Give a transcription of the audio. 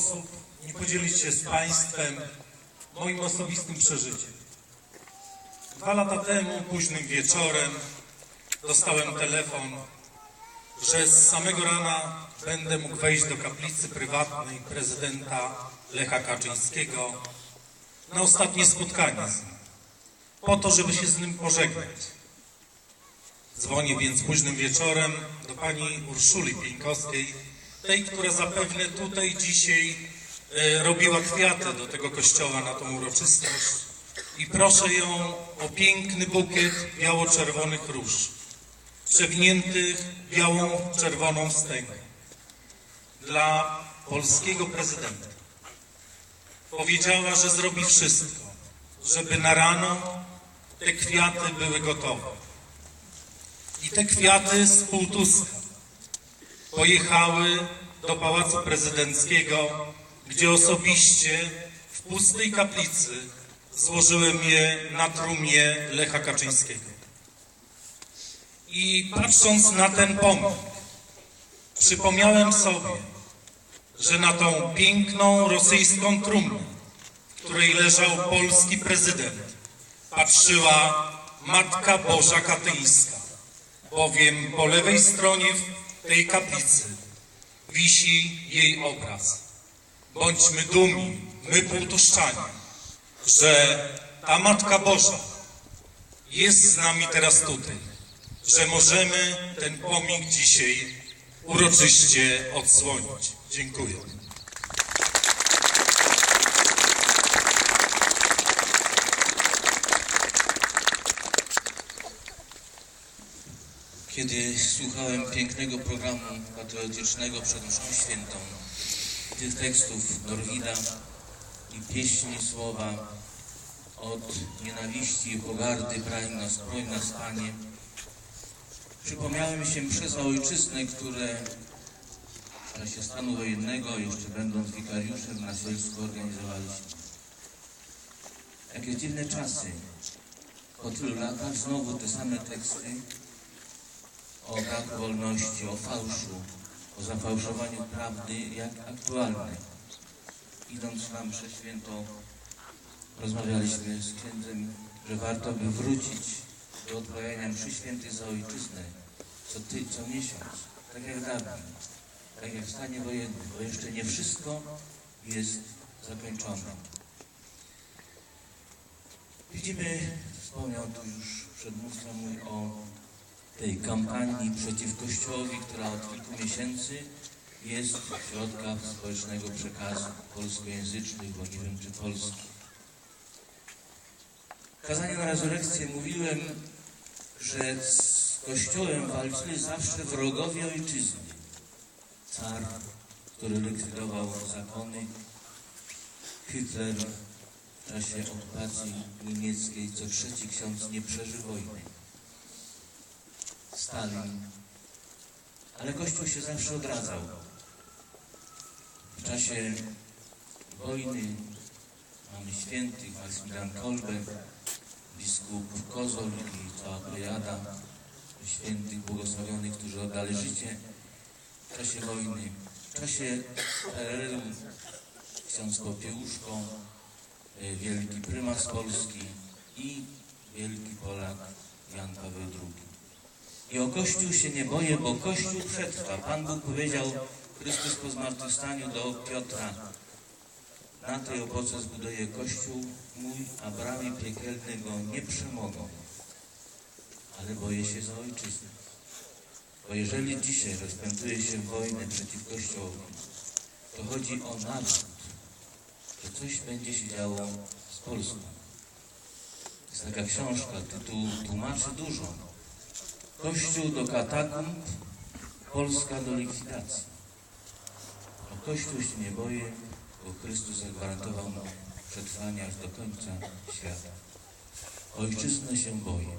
sposób nie podzielić się z Państwem moim osobistym przeżyciem. Dwa lata temu, późnym wieczorem, dostałem telefon, że z samego rana będę mógł wejść do kaplicy prywatnej prezydenta Lecha Kaczyńskiego na ostatnie spotkanie z nim, po to, żeby się z nim pożegnać. Dzwonię więc późnym wieczorem do pani Urszuli Pieńkowskiej, tej, która zapewne tutaj dzisiaj e, robiła kwiaty do tego kościoła na tą uroczystość i proszę ją o piękny bukiet biało-czerwonych róż, przewiniętych białą, czerwoną wstęgą dla polskiego prezydenta. Powiedziała, że zrobi wszystko, żeby na rano te kwiaty były gotowe. I te kwiaty z Półtuska pojechały do Pałacu Prezydenckiego, gdzie osobiście w pustej kaplicy złożyłem je na trumnie Lecha Kaczyńskiego. I patrząc na ten pomnik, przypomniałem sobie, że na tą piękną rosyjską trumnę, w której leżał polski prezydent, patrzyła Matka Boża Katyńska, bowiem po lewej stronie tej kaplicy wisi jej obraz. Bądźmy dumni, my półtuszczanie, że ta Matka Boża jest z nami teraz tutaj, że możemy ten pomnik dzisiaj uroczyście odsłonić. Dziękuję. Kiedy słuchałem pięknego programu patriotycznego przed mszą świętą, tych tekstów Norwida i pieśni słowa od nienawiści i pogardy prań nas, broń nas Panie, przypomniały mi się msze za ojczyznę, które w czasie stanu wojennego, jeszcze będąc wikariuszem na Sielsku organizowaliśmy. Jakie dziwne czasy. Po tylu latach znowu te same teksty, o braku wolności, o fałszu, o zafałszowaniu prawdy, jak aktualne. Idąc na mszę świętą, rozmawialiśmy z księdzem, że warto by wrócić do odprawiania mszy świętej za ojczyznę co ty, co miesiąc, tak jak dawniej, tak jak w stanie wojennym, bo jeszcze nie wszystko jest zakończone. Widzimy, wspomniał tu już przedmówca mój o tej kampanii przeciw Kościołowi, która od kilku miesięcy jest w środkach społecznego przekazu polskojęzycznych, bo nie wiem czy polski. W kazaniu na rezurekcję mówiłem, że z Kościołem walczyli zawsze wrogowie ojczyzny. Car, który likwidował zakony, Hitler w czasie okupacji niemieckiej, co trzeci ksiądz nie przeżył wojny. Stalin. Ale Kościół się zawsze odradzał. W czasie wojny mamy świętych, Maksymilian Kolbe, biskup Kozol i cała plejada świętych błogosławionych, którzy oddali życie w czasie wojny. W czasie PRL-u ksiądz Popiełuszko, wielki prymas Polski i wielki Polak Jan Paweł II. I o Kościół się nie boję, bo Kościół przetrwa. Pan Bóg powiedział, Chrystus po zmartwychwstaniu do Piotra, na tej opoce zbuduję Kościół mój, a bramy piekielne go nie przemogą. Ale boję się za ojczyznę. Bo jeżeli dzisiaj rozpętuje się wojnę przeciw Kościołowi, to chodzi o naród, że coś będzie się działo z Polską. Jest taka książka, tytuł tłumaczy dużo. Kościół do katakumb, Polska do likwidacji. O Kościół się nie boję, bo Chrystus zagwarantował mu przetrwanie aż do końca świata. Ojczyznę się boję.